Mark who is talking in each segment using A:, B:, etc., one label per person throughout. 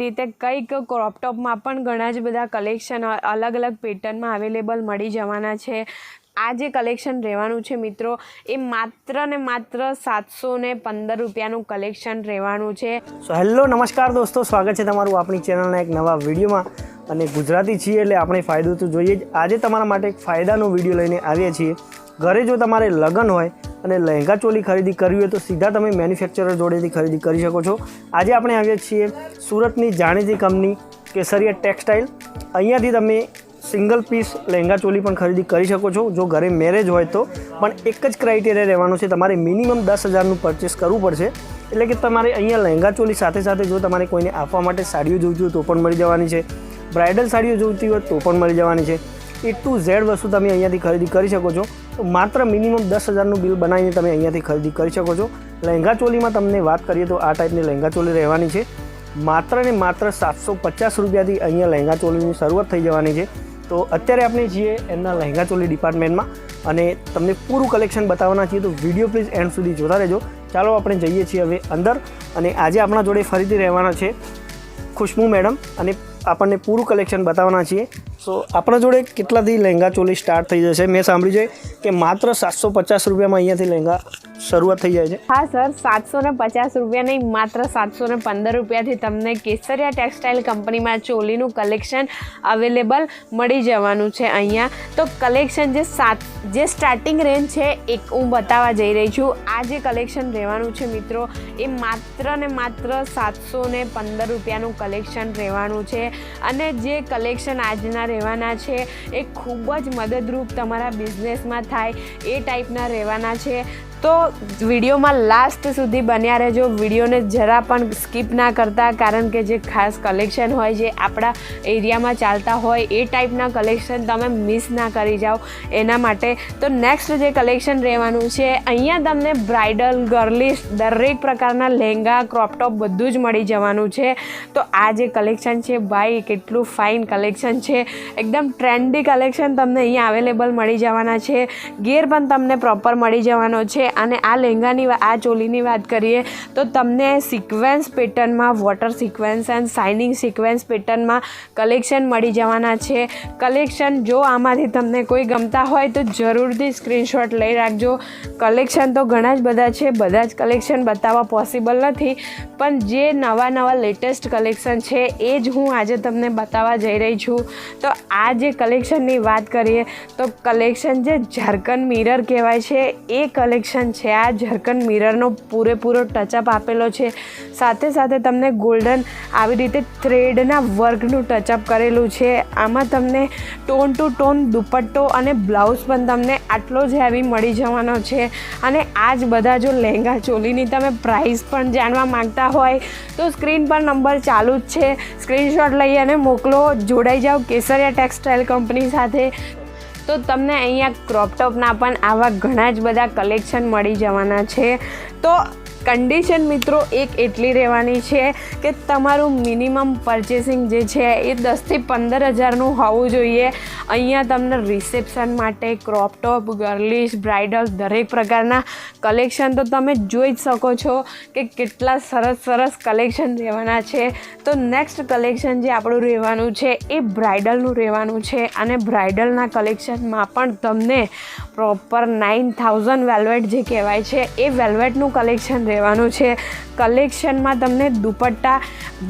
A: રીતે કંઈક ક્રોપટોપમાં પણ ઘણા જ બધા કલેક્શન અલગ અલગ પેટર્નમાં અવેલેબલ મળી જવાના છે. આ જે કલેક્શન રહેવાનું છે મિત્રો, એ માત્ર ને માત્ર સાતસો ને પંદર રૂપિયાનું કલેક્શન રહેવાનું છે.
B: સો હેલો નમસ્કાર દોસ્તો, સ્વાગત છે તમારું આપણી ચેનલના એક નવા વિડીયોમાં. અને ગુજરાતી છીએ એટલે આપણે ફાયદો તો જોઈએ જ. આજે તમારા માટે એક ફાયદાનો વીડિયો લઈને આવીએ છીએ. ઘરે જો તમારે લગ્ન હોય અને લહેંગા ચોલી ખરીદી કરવી હોય તો સીધા તમે મેન્યુફેક્ચરર જોડેથી ખરીદી કરી શકો છો. આજે આપણે આવ્યા છીએ સુરતની જાણીતી કંપની કેસરિયા ટેક્સટાઇલ. અહીંયાથી તમે સિંગલ પીસ લહેંગા ચોલી પણ ખરીદી કરી શકો છો, જો ઘરે મેરેજ હોય તો. પણ એક જ ક્રાઇટેરિયા રહેવાનું છે, તમારે મિનિમમ દસ હજારનું પરચેસ કરવું પડશે. એટલે કે તમારે અહીંયા લહેંગા ચોલી સાથે સાથે જો તમારે કોઈને આપવા માટે સાડીઓ જોઈતી હોય તો પણ મળી જવાની છે. બ્રાઇડલ સાડીઓ જોઈતી હોય તો પણ મળી જવાની છે. એ ઝેડ વસ્તુ તમે અહીંયાથી ખરીદી કરી શકો છો. માત્ર મિનિમમ દસ હજારનું બિલ બનાવીને તમે અહીંયાથી ખરીદી કરી શકો છો. લહેંગા ચોલીમાં તમને વાત કરીએ તો આ ટાઈપની લહેંગા ચોલી રહેવાની છે. માત્ર ને માત્ર સાતસો પચાસ રૂપિયાથી અહીંયા લહેંગા ચોલીની શરૂઆત થઈ જવાની છે. તો અત્યારે આપણે છીએ એમના લહેંગા ચોલી ડિપાર્ટમેન્ટમાં અને તમને પૂરું કલેક્શન બતાવવાના છીએ તો વીડિયો પ્લીઝ એન્ડ સુધી જોતા રહેજો. ચાલો આપણે જઈએ છીએ હવે અંદર અને આજે આપણા જોડે ફરીથી રહેવાના છે ખુશ્બુ મેડમ અને આપણને પૂરું કલેક્શન બતાવવાના છીએ. સો આપણા જોડે કેટલાથી લહેંગા ચોલી સ્ટાર્ટ થઈ જશે? મેં સાંભળ્યું છે કે માત્ર સાતસો પચાસ રૂપિયામાં અહીંયાથી લહેંગા શરૂઆત થઈ જાય છે.
A: હા, સર, સાતસો ને પચાસ રૂપિયા નહીં, માત્ર સાતસો ને પંદર રૂપિયાથી તમને કેસરિયા ટેક્સટાઇલ કંપનીમાં ચોલીનું કલેક્શન અવેલેબલ મળી જવાનું છે અહીંયા. તો કલેક્શન જે સાત, જે સ્ટાર્ટિંગ રેન્જ છે, એક હું બતાવવા જઈ રહી છું. આ જે કલેક્શન રહેવાનું છે મિત્રો, એ માત્ર ને માત્ર સાતસો ને પંદર રૂપિયાનું કલેક્શન રહેવાનું છે. અને જે કલેક્શન આજના રહેવાના છે, એ ખૂબ જ મદદરૂપ તમારા બિઝનેસમાં થાય એ ટાઈપના રહેવાના છે. તો વિડીયોમાં લાસ્ટ સુધી બન્યા રહેજો. વિડીયોને જરા પણ સ્કીપ ના કરતા, કારણ કે જે ખાસ કલેક્શન હોય, જે આપણા એરિયામાં ચાલતા હોય, એ ટાઈપના કલેક્શન તમે મિસ ના કરી જાઓ. એના માટે તો નેક્સ્ટ જે કલેક્શન રહેવાનું છે, અહીંયા તમને બ્રાઇડલ ગર્લિશ દરેક પ્રકારના લહેંગા ક્રોપટોપ બધું જ મળી જવાનું છે. તો આ જે કલેક્શન છે, ભાઈ, કેટલું ફાઇન કલેક્શન છે. એકદમ ટ્રેન્ડી કલેક્શન તમને અહીંયા અવેલેબલ મળી જવાના છે. ગેર પણ તમને પ્રોપર મળી જવાનો છે. અને આ લહેંગાની આ ચોલીની વાત કરીએ તો તમને સિક્વેન્સ પેટર્નમાં water sequence and shining sequence પેટર્નમાં કલેક્શન મળી જવાના છે. કલેક્શન જો આમાંથી તમને કોઈ ગમતા હોય તો જરૂરથી સ્ક્રીનશોટ લઈ રાખજો. કલેક્શન તો ઘણા જ બધા છે, બધા જ કલેક્શન બતાવવા પોસિબલ નથી. પણ જે નવા નવા લેટેસ્ટ કલેક્શન છે, એ જ હું આજે તમને બતાવવા જઈ રહી છું. તો આ જે કલેક્શનની વાત કરીએ તો કલેક્શન જે ઝારખંડ મિરર કહેવાય છે, એ કલેક્શન છે. આ ઝરકન મિરરનો પૂરેપૂરો ટચઅપ આપેલો છે. સાથે સાથે તમને ગોલ્ડન આવી રીતે થ્રેડના વર્કનું ટચઅપ કરેલું છે. આમાં તમને ટોન ટુ ટોન દુપટ્ટો અને બ્લાઉઝ પણ તમને આટલો જ હેવી મળી જવાનો છે. અને આ જ બધા જો લહેંગા ચોલીની તમે પ્રાઇસ પણ જાણવા માંગતા હોય, તો સ્ક્રીન પર નંબર ચાલુ જ છે. સ્ક્રીનશોટ લઈ અને મોકલો. જોડાઈ જાઓ કેસરિયા ટેક્સટાઇલ કંપની સાથે. તો તમને અહીંયા ક્રોપટોપના પણ આવા ઘણા જ બધા કલેક્શન મળી જવાના છે. તો કન્ડિશન મિત્રો એક એટલી રહેવાની છે કે તમારું મિનિમમ પરચેસિંગ જે છે એ દસથી પંદર હજારનું હોવું જોઈએ. અહીંયા તમને રિસેપ્શન માટે ક્રોપટોપ ગર્લિશ, બ્રાઇડલ દરેક પ્રકારના કલેક્શન તો તમે જોઈ જ શકો છો કે કેટલા સરસ સરસ કલેક્શન રહેવાના છે. તો નેક્સ્ટ કલેક્શન જે આપણું રહેવાનું છે એ બ્રાઇડલનું રહેવાનું છે અને બ્રાઇડલના કલેક્શનમાં પણ તમને પ્રોપર નાઇન થાઉઝન્ડ વેલ્વેટ જે કહેવાય છે એ વેલ્વેટનું કલેક્શન રહેવાનું છે. કલેક્શનમાં તમને દુપટ્ટા,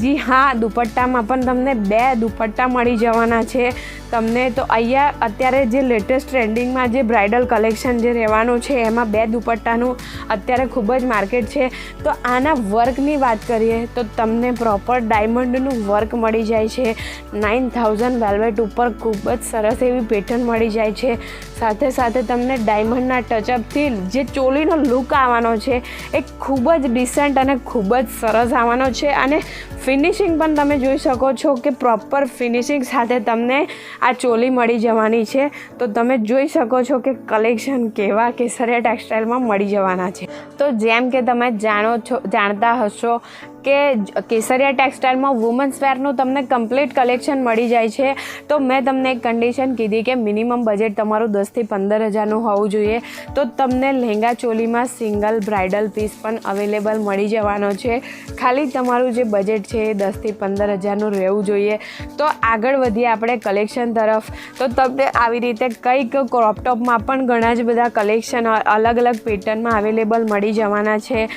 A: જી હા, દુપટ્ટામાં પણ તમને બે દુપટ્ટા મળી જવાના છે. તમને તો અહીંયા અત્યારે જે લેટેસ્ટ ટ્રેન્ડિંગમાં જે બ્રાઇડલ કલેક્શન જે રહેવાનું છે, એમાં બે દુપટ્ટાનું અત્યારે ખૂબ જ માર્કેટ છે. તો આના વર્કની વાત કરીએ, તો તમને પ્રોપર ડાયમંડનું વર્ક મળી જાય છે. નાઇન થાઉઝન્ડ વેલ્વેટ ઉપર ખૂબ જ સરસ એવી પેટર્ન મળી જાય છે. સાથે સાથે તમને ડાયમંડના ટચઅપથી જે ચોલીનો લુક આવવાનો છે, એ ખૂબ જ ડિસન્ટ અને ખૂબ જ સરસ આવવાનો છે. અને ફિનિશિંગ પણ તમે જોઈ શકો છો કે પ્રોપર ફિનિશિંગ સાથે તમને આ ચોલી મળી જવાની છે. તો તમે જોઈ શકો છો કે કલેક્શન કેવા કેસરિયા ટેક્સટાઇલમાં મળી જવાના છે. તો જેમ કે તમે જાણો છો, જાણતા હશો કે કેસરિયા ટેક્સટાઇલમાં વુમન્સ વેરનું તમને કમ્પ્લીટ કલેક્શન મળી જાય છે. તો મેં તમને એક કન્ડિશન કીધી કે મિનિમમ બજેટ તમારું દસથી પંદર હજારનું હોવું જોઈએ. તો તમને લહેંગા ચોલીમાં સિંગલ બ્રાઇડલ પીસ પણ અવેલેબલ મળી જવાનો છે. ખાલી તમારું જે બજેટ છે એ દસથી પંદર હજારનું રહેવું જોઈએ. તો આગળ વધીએ આપણે કલેક્શન તરફ. તો તમને આવી રીતે કંઈક ક્રોપટોપમાં પણ ઘણા જ બધા કલેક્શન અલગ અલગ પેટર્નમાં અવેલેબલ મળી જવાના છે.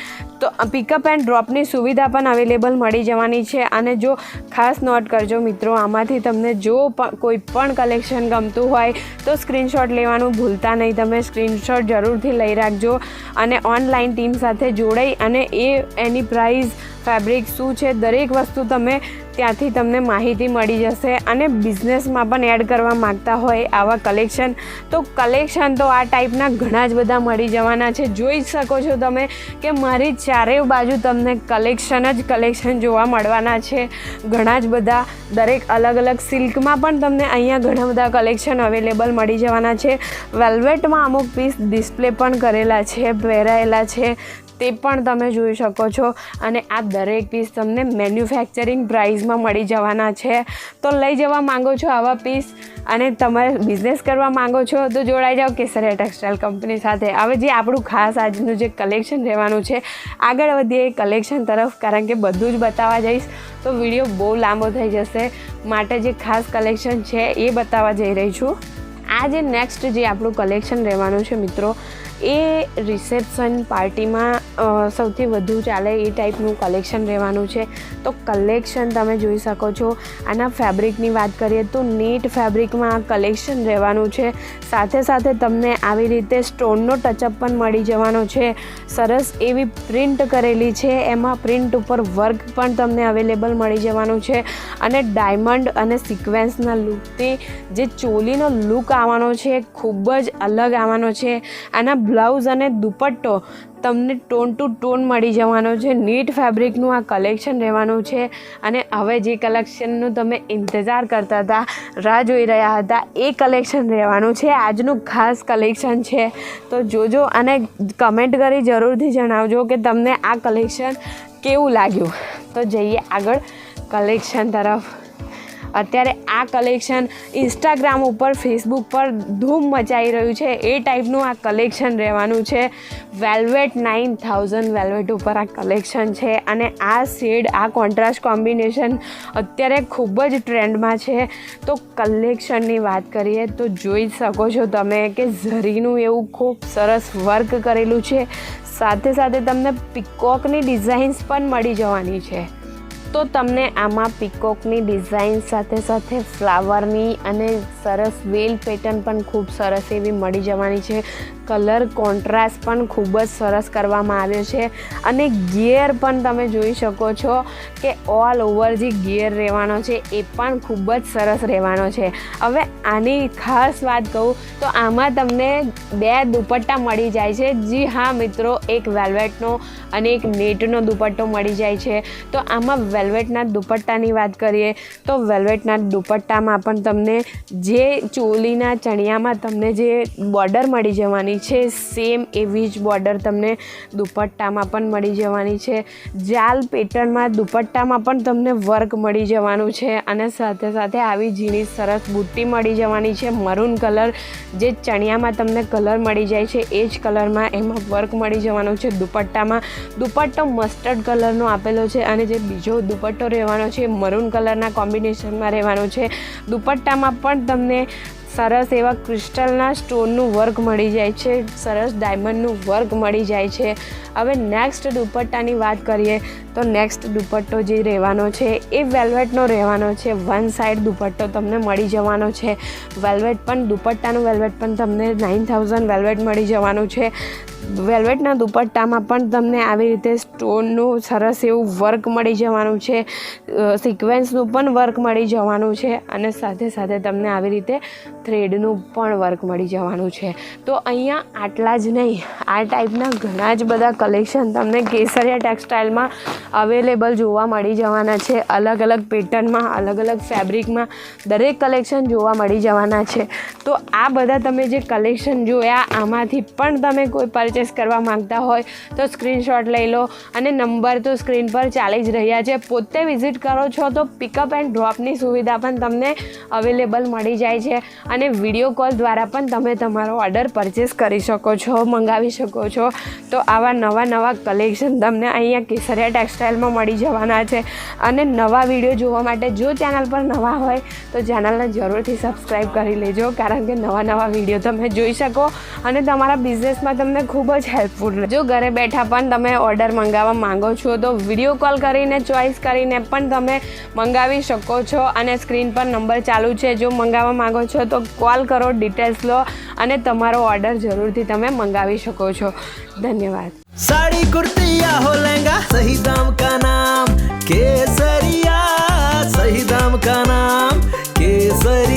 A: તો પિકઅપ એન્ડ ડ્રોપની સુવિધા પણ અવેલેબલ મળી જવાની છે. અને જો ખાસ નોટ કરજો મિત્રો, આમાંથી તમને જો કોઈ પણ કલેક્શન ગમતું હોય તો સ્ક્રીનશોટ લેવાનું ભૂલતા નહીં. તમે સ્ક્રીનશોટ જરૂરથી લઈ રાખજો અને ઓનલાઈન ટીમ સાથે જોડાઈ અને એ, એની પ્રાઇઝ ફેબ્રિક શું છે, દરેક વસ્તુ તમે ત્યાંથી તમને માહિતી મળી જશે અને બિઝનેસમાં પણ એડ કરવા માગતા હોય આવા કલેક્શન તો કલેક્શન તો આ ટાઈપના ઘણા જ બધા મળી જવાના છે. જોઈ શકો છો તમે કે મારી ચારેય બાજુ તમને કલેક્શન જ કલેક્શન જોવા મળવાના છે. ઘણા જ બધા દરેક અલગ અલગ સિલ્કમાં પણ તમને અહીંયા ઘણા બધા કલેક્શન અવેલેબલ મળી જવાના છે. વેલ્વેટમાં અમુક પીસ ડિસ્પ્લે પણ કરેલા છે, પહેરાયેલા છે. તે પણ તમે જોઈ શકો છો. અને આ દરેક પીસ તમને મેન્યુફેક્ચરિંગ પ્રાઇસમાં મળી જવાના છે. તો લઈ જવા માંગો છો આવા પીસ અને તમારે બિઝનેસ કરવા માંગો છો તો જોડાઈ જાઓ કેસરિયા ટેક્સટાઇલ કંપની સાથે. હવે જે આપણું ખાસ આજનું જે કલેક્શન રહેવાનું છે, આગળ વધીએ કલેક્શન તરફ, કારણ કે બધું જ બતાવવા જઈશ. તો વીડિયો બહુ લાંબો થઈ જશે. માટે જે ખાસ કલેક્શન છે એ બતાવવા જઈ રહી છું. આ જે નેક્સ્ટ જે આપણું કલેક્શન રહેવાનું છે મિત્રો એ રિસેપ્શન પાર્ટીમાં સૌથી વધુ ચાલે એ ટાઈપનું કલેક્શન રહેવાનું છે. તો કલેક્શન તમે જોઈ શકો છો. આના ફેબ્રિકની વાત કરીએ તો નેટ ફેબ્રિકમાં કલેક્શન રહેવાનું છે. સાથે સાથે તમને આવી રીતે સ્ટોનનો ટચઅપ પણ મળી જવાનો છે. સરસ એવી પ્રિન્ટ કરેલી છે. એમાં પ્રિન્ટ ઉપર વર્ક પણ તમને અવેલેબલ મળી જવાનું છે. અને ડાયમંડ અને સિક્વેન્સના લુકથી જે ચોલીનો લુક આવવાનો છે, ખૂબ જ અલગ આવવાનો છે. આના બ્લાઉઝ અને દુપટ્ટો તમને ટોન ટુ ટોન મળી જવાનો છે. નીટ ફેબ્રિકનું આ કલેક્શન રહેવાનું છે અને હવે જે કલેક્શનનું તમે ઇંતજાર કરતા હતા, રાહ જોઈ રહ્યા હતા, એ કલેક્શન રહેવાનું છે. આજનું ખાસ કલેક્શન છે. તો જોજો અને કમેન્ટ કરી જરૂરથી જણાવજો કે તમને આ કલેક્શન કેવું લાગ્યું. તો જઈએ આગળ કલેક્શન તરફ. અત્યારે આ કલેક્શન ઇન્સ્ટાગ્રામ ઉપર ફેસબુક પર ધૂમ મચાઈ રહ્યું છે. એ ટાઈપનું આ કલેક્શન રહેવાનું છે. વેલ્વેટ નાઇન થાઉઝન્ડ વેલ્વેટ ઉપર આ કલેક્શન છે. અને આ શેડ આ કોન્ટ્રાસ્ટ કોમ્બિનેશન અત્યારે ખૂબ જ ટ્રેન્ડમાં છે. તો કલેક્શનની વાત કરીએ તો જોઈ શકો છો તમે કે ઝરીનું એવું ખૂબ સરસ વર્ક કરેલું છે. સાથે સાથે તમને પિકોકની ડિઝાઇન્સ પણ મળી જવાની છે. તો તમને આમાં પીકોકની ડિઝાઇન સાથે સાથે ફ્લાવરની અને સરસ વેલ પેટર્ન પણ ખૂબ સરસ એવી મળી જવાની છે. કલર કોન્ટ્રાસ્ટ પણ ખૂબ જ સરસ કરવામાં આવ્યો છે અને ગિયર પણ તમે જોઈ શકો છો કે ઓલ ઓવર જે ગિયર રહેવાનો છે એ પણ ખૂબ જ સરસ રહેવાનો છે. હવે આની ખાસ વાત કહું તો આમાં તમને બે દુપટ્ટા મળી જાય છે. જી હા મિત્રો, એક વેલ્વેટનો અને એક નેટનો દુપટ્ટો મળી જાય છે. તો આમાં વેલ્વેટના દુપટ્ટાની વાત કરીએ તો વેલ્વેટના દુપટ્ટામાં પણ તમને જે ચોલીના ચણિયામાં તમને જે બોર્ડર મળી જવાની છે. સેમ એવી જ બોર્ડર તમને દુપટ્ટામાં પણ મળી જવાની છે. જાલ પેટર્નમાં દુપટ્ટામાં પણ તમને વર્ક મળી જવાનું છે અને સાથે સાથે આવી ઝીણી સરસ બુટ્ટી મળી જવાની છે. મરૂન કલર જે ચણિયામાં તમને કલર મળી જાય છે એ જ કલરમાં એમાં વર્ક મળી જવાનું છે દુપટ્ટામાં. દુપટ્ટો મસ્ટર્ડ કલરનો આપેલો છે અને જે બીજો દુપટ્ટો રહેવાનો છે મરૂન કલરના કોમ્બિનેશનમાં રહેવાનો છે. દુપટ્ટામાં પણ તમને સરસ એવા ક્રિસ્ટલના સ્ટોનનું વર્ક મળી જાય છે, સરસ ડાયમંડનું વર્ક મળી જાય છે. હવે નેક્સ્ટ દુપટ્ટાની વાત કરીએ, તો નેક્સ્ટ દુપટ્ટો જે રહેવાનો છે, એ વેલ્વેટનો રહેવાનો છે. વન સાઈડ દુપટ્ટો તમને મળી જવાનો છે. વેલ્વેટ પણ, દુપટ્ટાનું વેલ્વેટ પણ તમને નાઇન થાઉઝન્ડ વેલ્વેટ મળી જવાનું છે. વેલ્વેટના દુપટ્ટામાં પણ તમને આવી રીતે સ્ટોનનું સરસ એવું વર્ક મળી જવાનું છે સિક્વેન્સનું પણ વર્ક મળી જવાનું છે અને સાથે સાથે તમને આવી રીતે થ્રેડનું પણ વર્ક મળી જવાનું છે. તો અહીંયા આટલા જ નહીં, આ ટાઈપના ઘણા જ બધા કલેક્શન તમને કેસરિયા ટેક્સટાઇલમાં અવેલેબલ જોવા મળી જવાના છે. અલગ અલગ પેટર્નમાં અલગ અલગ ફેબ્રિકમાં દરેક કલેક્શન જોવા મળી જવાના છે. તો આ બધા તમે જે કલેક્શન જોયા, આમાંથી પણ તમે કોઈ પરચેસ કરવા માંગતા હોય તો સ્ક્રીનશોટ લઈ લો અને નંબર તો સ્ક્રીન પર ચાલી જ રહ્યા છે. પોતે વિઝિટ કરો છો તો પિકઅપ એન્ડ ડ્રોપની સુવિધા પણ તમને અવેલેબલ મળી જાય છે. અને વીડિયો કોલ દ્વારા પણ તમે તમારો ઓર્ડર પરચેસ કરી શકો છો, મંગાવી શકો છો. તો આવા નવા નવા કલેક્શન તમને અહીંયા કેસરિયા ટેક્સટાઇલમાં મળી જવાના છે. અને નવા વીડિયો જોવા માટે જો ચેનલ પર નવા હોય તો ચેનલને જરૂરથી સબસ્ક્રાઈબ કરી લેજો. કારણ કે નવા નવા વીડિયો તમે જોઈ શકો. અને તમારા બિઝનેસમાં તમને ખૂબ જ હેલ્પફુલ જો ઘરે બેઠા પણ તમે ઓર્ડર મંગાવવા માંગો છો, તો વીડિયો કોલ કરીને ચોઇસ કરીને પણ તમે મંગાવી શકો છો અને સ્ક્રીન પર નંબર ચાલુ છે. જો મંગાવવા માંગો છો, તો કોલ કરો ડિટેલ્સ લો અને તમારો ઓર્ડર જરૂરથી તમે મંગાવી શકો છો. ધન્યવાદ.
C: સાડી કુર્તી હો, લહેંગા સહી દામ કા નામ, કેસરિયા સહી દામ કા નામ, કેસરિયા.